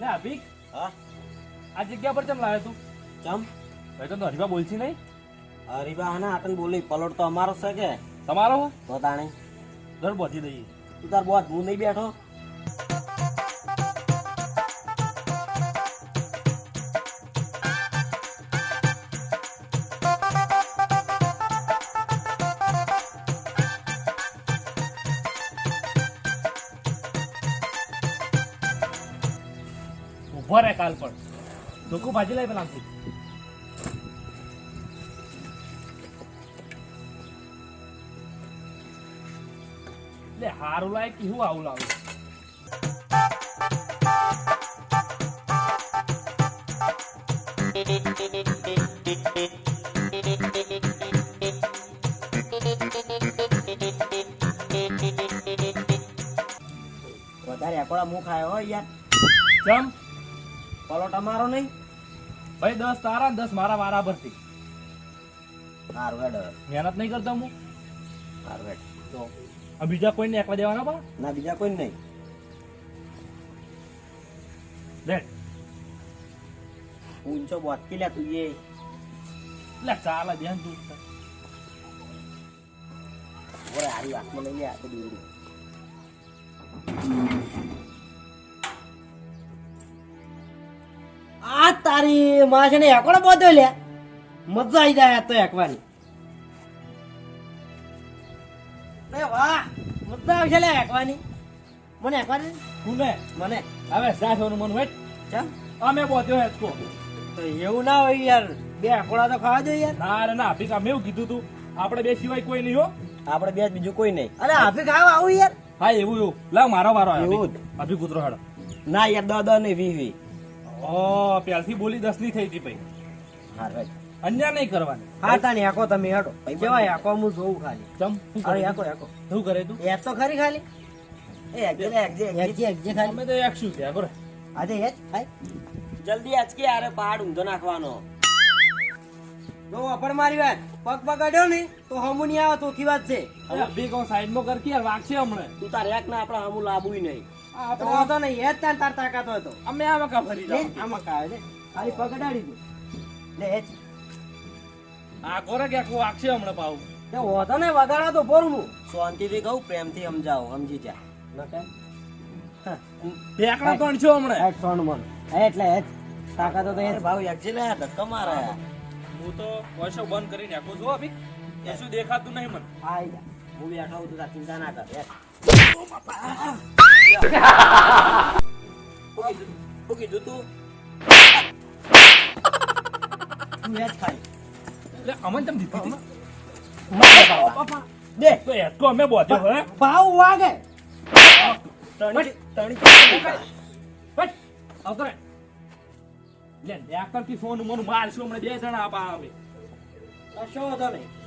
લે અભિક. હા? આ જગ્યા પર કેમ લાવ્યો તું? ચમ? ભાઈ તો હરીફા બોલશી નહીં. હરીબા હા આતન બોલી પલોટ તો અમારો છે કે? તમારો હો? તો તાણી. બોધી દઈએ. તું તાર બોસ હું નહીં બેઠો? રહે કાલ પણ. ધોકું ભાજી લાવી પેલા આમથી. હારું લાય કે હું આવું લાવું? વધારે એકોડા મુખ આવ્યો હોય યાર. ચમ? પલોટ મારો નહીં. ભાઈ દસ તારા દસ મારા મારા પરથી સારું હેડ મહેનત નહીં કરતો હું. સારું હેડ. તો બીજા કોઈને એકલા દેવાના પણ ના બીજા કોઈ નહીં. લે. ઊંચો બોતકી લે તું એ. લે ચાલે બેન તું. ઓરે હારી વાતમાં લઈ લે આ તો દૂરડું તારી માં છે ને એકોડો બોધ્યો લે. મજા આવી જાય તો એકવાની વાહ મજા આવશે લે એકવાની મને એકવાની કુને મને. હવે સાઠવાનું મન વેટ ચા અમે બોધ્યો હેચકો તો એવું ના હોય યાર બે એકડા તો ખાવા દો યાર. ના રે ના અભિક અમે એવું કીધું તું. આપણે બે સિવાય કોઈ નહીં હો. આપણે બે બીજું કોઈ નહીં. અરે હાફી ખાવા આવું યાર. હા એવું એવું. લાવ મારો મારો એવું. અભિક. અભિક ઉતરો હેડો. ના યાર દ દ નહીં વી વી. ઓ પહેલથી બોલી દસની થઈ હતી ભાઈ. હા રાઈટ. અન્યા નહીં કરવાની. હા તાની આકો તમે હેડો. કેવાય આકો હું જોઉં ખાલી. ચમ શું અરે કરે આકો તું? આકો શું કરે તું? એ તો ખરી ખાલી. એ એકજે એકજે એકજે એકજે ખાલી. અમે તો એક શું છે કરે આજે એ જ ખાય જલ્દી આચકી આરે પહાડ ઊંધો નાખવાનો. જો અપણ મારી વાત. પગ પકડ્યો ને તો હમુ નહીં આવે તો વાત છે. અભિક સાઈડમાં કર કે યાર વાગશે હમણાં. તું તાર એક ના આપણે હમુ લાવવું નહીં. આપણે વાંધો નહીં. એ જ તાર તાર તાકાત હતો અમે આ મકા ભરી લે આ મકા આવે લે. ખાલી પકડાડી દો. લે એ આ કોરે કે કો આક્ષે હમણાં પાવું? તે હોતો ને વગાડા તો બોરું હું. શાંતિથી કહું પ્રેમથી સમજાવો સમજી જા. ઢેકણા ત્રણસો હમણે. હેડ સોન મન એટલે એ જ. તાકાત તો એ ભાવ એકજે લે ધક્કા મારે. હું. તો વર્ષો બંધ કરીને નાખું છું અભી. એ શું દેખાતું નહીં મને. જા. હું બેઠા હું તો ચિંતા ના કર શું કીધું તું એટલે હતી દે તો હે ભાવ આવે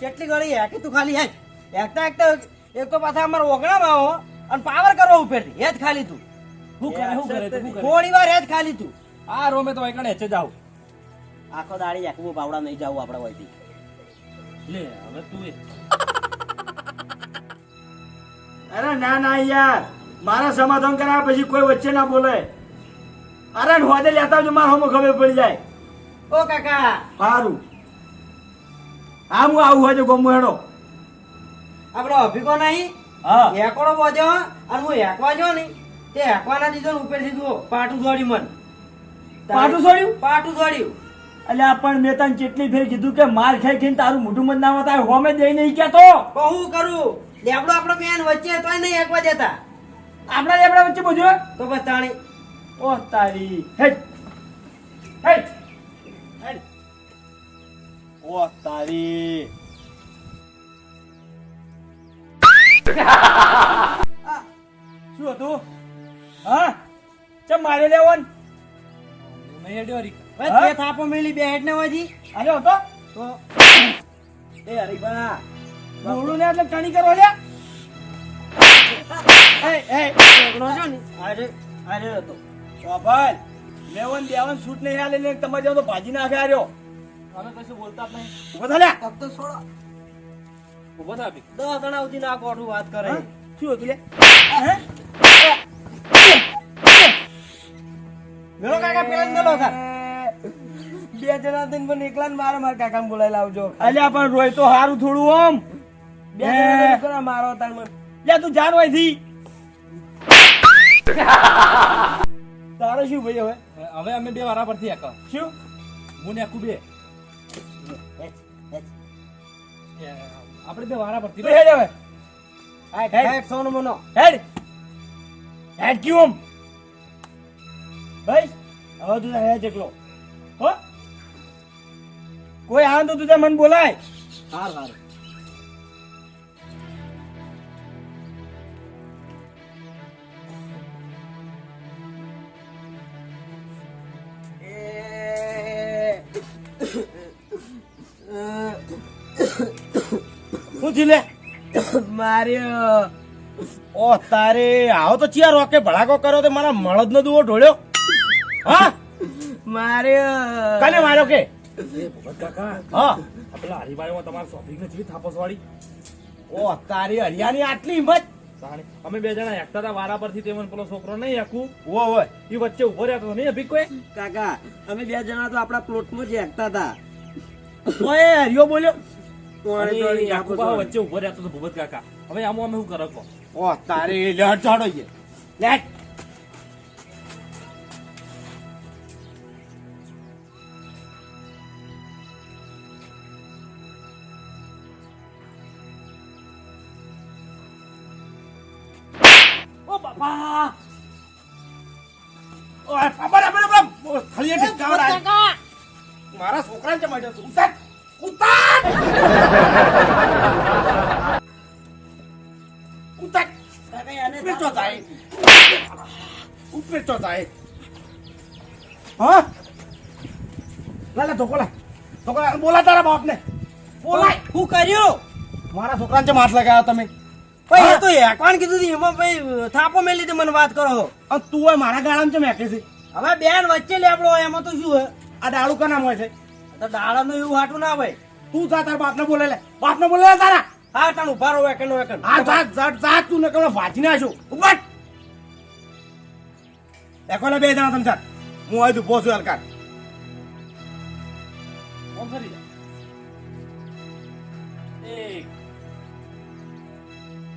કેટલી ગળી હેકી તું ખાલી હેજ એકતા એકતા એક તો પાછા અમારા ઓગણામાં આવો અને પાવર કરો ઉપરથી હેજ ખાલી તું. હું કરે હું કરે તું? થોડી વાર હેજ ખાલી તું. આ રોમે તો એકણે હેચે જાવ. આખો દાડી એકવું પાવડા નહીં જાવ આપણે વહીથી લે હવે તું એ. અરે ના ના યાર. મારા સમાધાન કરાયા પછી કોઈ વચ્ચે ના બોલે. અરે હોદે લેતા આવજો મારા હોમો ખબર પડી જાય. ઓ કાકા. સારું હા હું આવું હોય તો ગમું હેડો. આપણો અભિકો નહીં? હા. એકડો બોધ્યો અને હું એકવા જો ને તે એકવાના દીધો ને ઉપરથી જુઓ પાટું દોડ્યું મન. પાટું દોડ્યું? પાટું દોડ્યું. એટલે પણ મેં તને કેટલી ફેર કીધું કે માર ખાઈ ખાઈને તારું મોઢું મત ના થાય હોમે દઈ નહીં કેતો તો? હું કરું? લેબડો આપણો બેન વચ્ચે તોય નહીં એકવા જતા. આપણા લેબડા વચ્ચે બોજો. તો બસ તાણી. ઓ તારી. હેટ હેટ હેટ ઓ તારી. શું હતું? હા ચમ મારે લેવન નહીં હેડ્યો ભાઈ થાપો મેલી બે હેડ ને વાજી અરે હતો તો એ હરીબા બોલું ને એટલે કણી કરો લ્યા એ એ એકડો છો ને અરે અરે હતો ઓ લેવન દેવન છૂટ નહીં હાલે ને તમારે જેવો તો ભાજી નાખે આર્યો અમે કશું બોલતા જ નહીં બધા લે ફક્ત છોડો ઊભો થા અભિક દસ જણા સુધી ના કોઠું વાત કરે. શું હતું લે? હે? મેલો કાકા પેલા જ મેલો થા બે જણા થઈને પણ એકલા ને મારે મારા કાકા બોલાવી લાવજો. અલ્યા પણ રોય તો હારું થોડું આમ. બે જણા મારો તાર લે તું જાનથી તારે શું ભાઈ હવે? હવે અમે બે વારા પરથી એક શું? હું ને આખું બે. આપણે બે વારા પરથી હેડ હવે. હેડ. હેડ. સોનો મનો હેડ. હેડ ક્યું આમ? ભાઈ હવે તું હેડ એકલો હો? કોઈ આવે તો તું મન બોલાય. હાર હાર. માર્યો. ઓ તારે આવો તો ચિયા રોકે ભડાકો કર્યો તે મારા મળદ નો દુવો ઢોળ્યો. હા? માર્યો. કાલે માર્યો કે? કાકા હા. પેલા હરિભાઈમાં તમારા શોપિંગ ને જેવી થાપસ વાળી ઓ તારી હરિયાની આટલી હિંમત. અમે બે જણા એકતા હતા વારા પરથી તેમને પેલો છોકરો નહીં આખું. ઓ હોય એ વચ્ચે ઊભો રહેતો હતો નહીં અભી કોઈ? કાકા અમે બે જણા તો આપણા પ્લોટમાં જ એકતા હતા. ઓય હરિયો બોલ્યો વચ્ચે ઊભો રહેતો હતો ભૂપત કાકા. હવે આમાં અમે શું કરો કહો? ઓ તારે લેટ છે લેટ ઓ બાપા. મારા છોકરાને ચમ અડ્યો તું. ઉતાર. ઉતાર ઉતાર કાકા એને ઉપર ચો જાય ઉપર ચો જાય હા લા લા ધોકો લા ધોકો લા. બોલા તારા બાપને બોલાય હું કર્યું મારા છોકરાને ચમ હાથ લગાવ્યો તમે ભાઈ એ હા? તો એકવાન કીધું હતું, એમાં ભાઈ થાપો મેલી તે મને વાત કરો અને તું મારા ગાળામાં ચમ મેકે છે હવે બેન વચ્ચે લેબડો હોય એમાં તો શું હોય આ દાડુ કનામ હોય છે? તો દાડાનું એવું હાટું ના ભાઈ તું જા તારા બાપને બોલે લે. બાપને બોલે તારા. હા તાણ ઊભા રહો વેકન વેકન હા જા જા જા તું ને કમળો ભાજીને આશું ઉભટ એકોને બે જણા તમ ચાલ હું આજ ઊભો છું હલકાર કોણ જા એક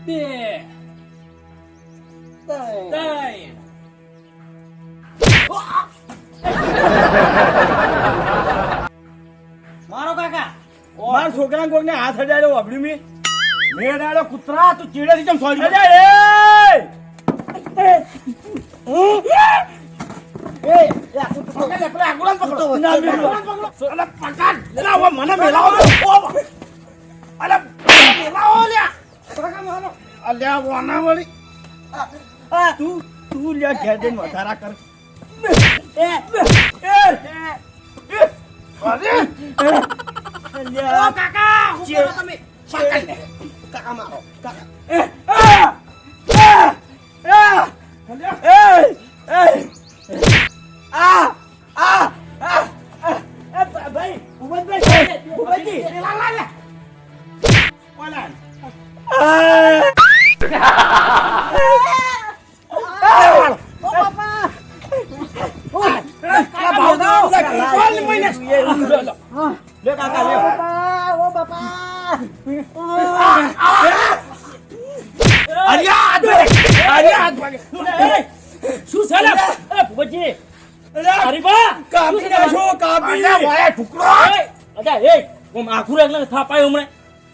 બે ત્રણ. કાકા મારા છોકરા કોઈને હાથ અડાડ્યો વાપર્યું મેં? મેં અડાડ્યો કૂતરા તું ચીડેથી કેમ સોરી અરે તું. લ્યા. ઘેર જઈને વધારા કર. એ એ એ. અરે! કાકા લે. કાકા મારો કાકા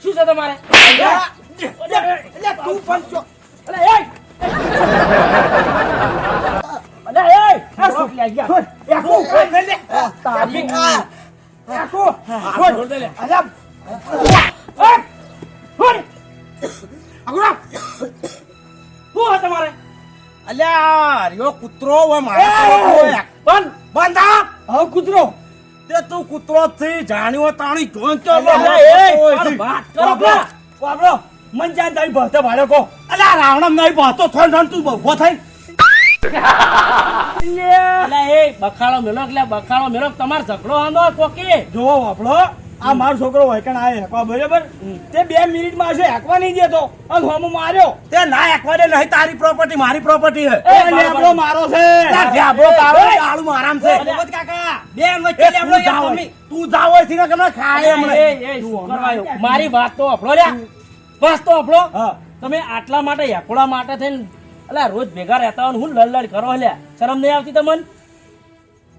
શું છે તમારે? અલ્યા, પણ કૂતરો અલ્યા કૂતરો! બંધ. બંધ કૂતરો. તે તું કૂતરો થી જાણ્યો તાણી તો એ, વાત કરો પેલા. મન જાન તારી ભરતે ભાડે કો અલ્યા રાવણમ નહીં ભરતો થોન થોન તું ઊભો થઈ. અલા એ બખાડો મેલો એટલે બખાડો મેલો તમાર ઝઘડો આંધો કોકી જોવો વાપડો આ મારો છોકરો વૈકણ આવે હેકવા બરાબર? તે બે મિનિટમાં હશે હેકવા નહીં દેતો. અને હોમો માર્યો. તે ના હેકવા દે નહીં તારી પ્રોપર્ટી મારી પ્રોપર્ટી હે એ લેબડો મારો છે. લેબડો તારો આળુ મારામ છે. ભગત કાકા બે વચ્ચે લેબડો યાર તમે. તું જાવ હોયથી કેમ ખાય હમણે? મારી વાત તો અફળો લ્યા બસ તો અફળો તમે આટલા માટે હેકોડા માટે થઈને અલા રોજ ભેગા રહેતા હોય હું લડ લડ કરો લ્યા. શરમ નહીં આવતી તમને?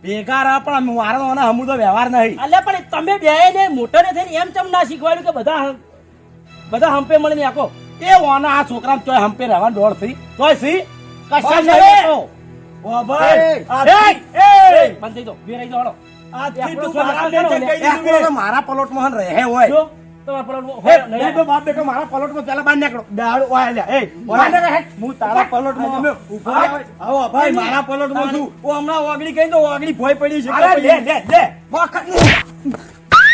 ભેગા રહા પણ મારો અને હમુ તો વ્યવહાર નહીં. એટલે પણ તમે બે ને મોટરે થઈને એમ ચમ ના શીખવાડ્યું કે બધા બધા હંપે મળીને આખો? એ ઓના આ છોકરા ચોય હંપે રહેવાનું દોડ થઈ તોય સી? કશા નહીં. ઓ ભાઈ એ, એ, એ, બંધ થઈ હાલો. આજથી તો મારા પલોટમાં રહે હોય જો, તમારા હોય, નહીં. બે બાપ બેટો મારા પલોટમાં પેલા બહાર નીકળો દાડો ઓય એ બહાર હું તારા પલોટમાં અમે ઊભા આવો ભાઈ મારા પલોટમાં છું ઓ હમણાં ઓગળી ગઈ તો ઓગળી ભોય પડી છે અરે લે લે લે વખત કહું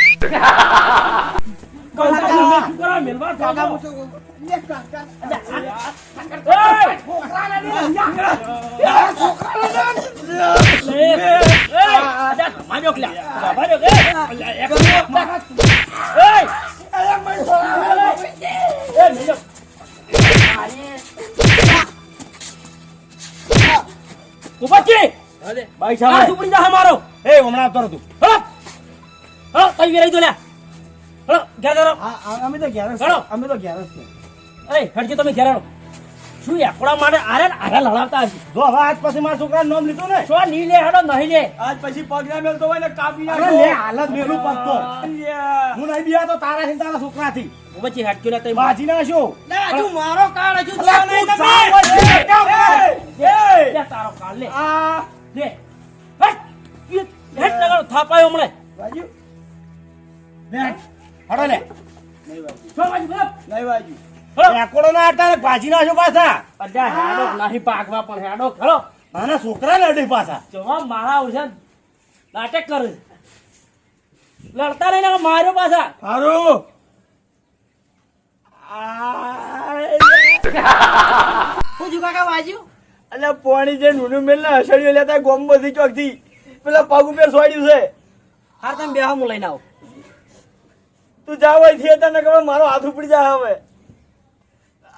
તો લે. ઉપાજી! ભાઈ આ સાહેબ જા મારો એ હમણાં આવતો રહું હળો હળો તઈ વેરાઈ દો લ્યા હળો ઘેર જરો અમે તો ઘેર અમે તો ઘેર. અરે હટજો તમે ઘેર શું એકડા માટે આરે આરે લડાવતા હશે? જો હવે આજ પછી મારા છોકરાનું નામ લીધું ને? શું ની લે હડો નહીં લે. આજ પછી પગ ના મેલતો હોય ને કાપી નાખો. લે હાલત મેલું હું નહીં બિયા તો તારા થી હું પછી હટજો ને તઈ બાજી ના શું લે, હજુ મારો કાળ હજુ અલા, નહીં તમે. એ, એ, તારો કાળ લે. આ. લે. હટ. હેટ લગાડો થાપાયો હમણે. બાજુ. લે, હટો લે. છો બાજુ. બરાબર નહીં બાજુ. એકોડો ના હતા ભાજી ના છો પાછા. અડ્યા હેડો નહીં પાકવા પણ હેડો. ખરો મારા છોકરા લડી પાછા. જવાબ મારા આવશે નાટક કરે. લડતા નહીં ને માર્યો પાછા. હારું. હું છું કાકા બાજુ અલ્યા પોણી જે નુનું મેલ ને હસડીઓ લેતા ગોમ બધી ચોકથી. પેલા પગ ઉપર સોડ્યું છે. હાર તમે બે હું લઈને આવો. તું જાવ અહીંથી તને ખબર મારો હાથ ઉપડી જાય હવે.